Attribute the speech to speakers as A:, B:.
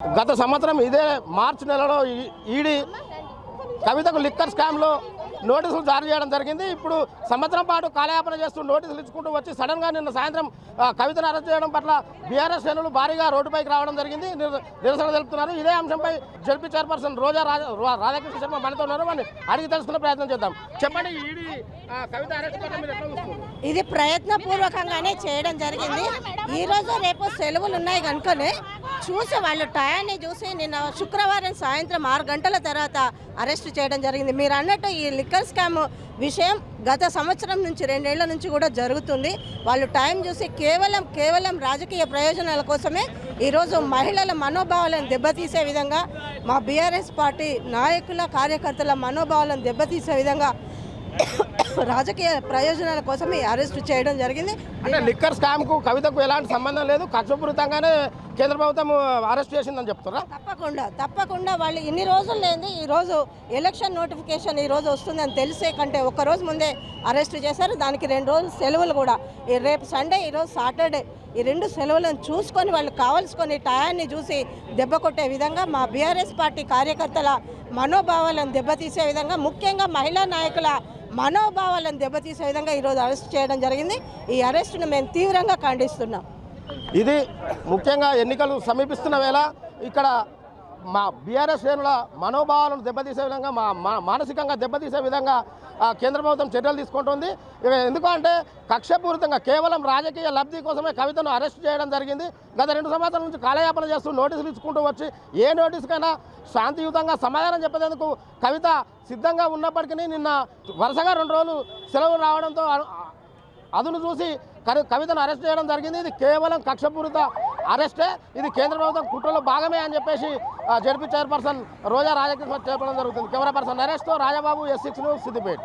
A: గత సంవత్సరం ఇదే మార్చి నెలలో ఈ- ఈడీ కవితకు లిక్కర్ స్కామ్లో నోటీసులు జారీ చేయడం జరిగింది. ఇప్పుడు సంవత్సరం పాటు కాలయాపన చేస్తూ నోటీసులు ఇచ్చుకుంటూ వచ్చి సడన్గా నిన్న సాయంత్రం కవితను అరెస్ట్ చేయడం పట్ల బీఆర్ఎస్ శ్రేణులు భారీగా రోడ్డుపైకి రావడం జరిగింది. నిరసన తెలుపుతున్నారు. ఇదే అంశంపై జడ్పీ చైర్పర్సన్ రోజా రాజ- రాధాకృష్ణ శర్మ మనతో ఉన్నారు. వారిని అడిగి తెలుసుకునే ప్రయత్నం చేద్దాం. చెప్పండి ఈడీ కవిత అరెస్ట్
B: ఇది ప్రయత్నపూర్వకంగానే చేయడం జరిగింది. ఈ రోజు రేపు సెలవులు ఉన్నాయి కనుకనే చూసి వాళ్ళు టయాన్ని చూసి నిన్న శుక్రవారం సాయంత్రం ఆరు గంటల తర్వాత అరెస్ట్ చేయడం జరిగింది. మీరు అన్నట్టు ఈ లిక్కర్ స్కామ్ విషయం గత సంవత్సరం నుంచి రెండేళ్ళ నుంచి కూడా జరుగుతుంది. వాళ్ళు టైం చూసి కేవలం కేవలం రాజకీయ ప్రయోజనాల కోసమే ఈరోజు మహిళల మనోభావాలను దెబ్బతీసే విధంగా మా బీఆర్ఎస్ పార్టీ నాయకుల కార్యకర్తల మనోభావాలను దెబ్బతీసే విధంగా రాజకీయ ప్రయోజనాల కోసం అరెస్ట్ చేయడం జరిగింది.
A: అంటే లిక్కర్ స్కామ్కు కవితకు ఎలాంటి సంబంధం లేదు. కక్షపూరితంగానే కేంద్ర ప్రభుత్వం అరెస్ట్ చేసిందని చెప్తారా
B: తప్పకుండా తప్పకుండా వాళ్ళు ఇన్ని రోజులు లేని ఈ రోజు ఎలక్షన్ నోటిఫికేషన్ ఈ రోజు వస్తుందని తెలిసే కంటే ఒక రోజు ముందే అరెస్ట్ చేశారు. దానికి రెండు రోజులు సెలవులు కూడా. ఈ రేపు సండే ఈ రోజు సాటర్డే ఈ రెండు సెలవులను చూసుకొని వాళ్ళు కావాల్సుకొని టయాన్ని చూసి దెబ్బ కొట్టే విధంగా మా బీఆర్ఎస్ పార్టీ కార్యకర్తల మనోభావాలను దెబ్బతీసే విధంగా ముఖ్యంగా మహిళా నాయకుల మనోభావాలను దెబ్బతీసే విధంగా ఈరోజు అరెస్ట్ చేయడం జరిగింది. ఈ అరెస్టును మేము తీవ్రంగా ఖండిస్తున్నాం.
A: ఇది ముఖ్యంగా ఎన్నికలు సమీపిస్తున్న వేళ ఇక్కడ మా బీఆర్ఎస్ శ్రేణుల మనోభావాలను దెబ్బతీసే విధంగా మా మానసికంగా దెబ్బతీసే విధంగా కేంద్ర ప్రభుత్వం చర్యలు తీసుకుంటుంది. ఎందుకంటే కక్షపూరితంగా కేవలం రాజకీయ లబ్ధి కోసమే కవితను అరెస్ట్ చేయడం జరిగింది. గత రెండు సంవత్సరాల నుంచి కాలయాపన చేస్తూ నోటీసులు ఇచ్చుకుంటూ వచ్చి ఏ నోటీసుకైనా శాంతియుతంగా సమాధానం చెప్పేందుకు కవిత సిద్ధంగా ఉన్నప్పటికీ నిన్న వరుసగా రెండు రోజులు సెలవు రావడంతో అదును చూసి కవి కవితను అరెస్ట్ చేయడం జరిగింది. ఇది కేవలం కక్షపూరిత అరెస్టే. ఇది కేంద్ర ప్రభుత్వం కుట్రలో భాగమే అని చెప్పేసి జడ్పీ చైర్పర్సన్ రోజా రాజకృష్ణ చెప్పడం జరుగుతుంది. Camera person నరేష్తో Rajababu S six news Siddipet.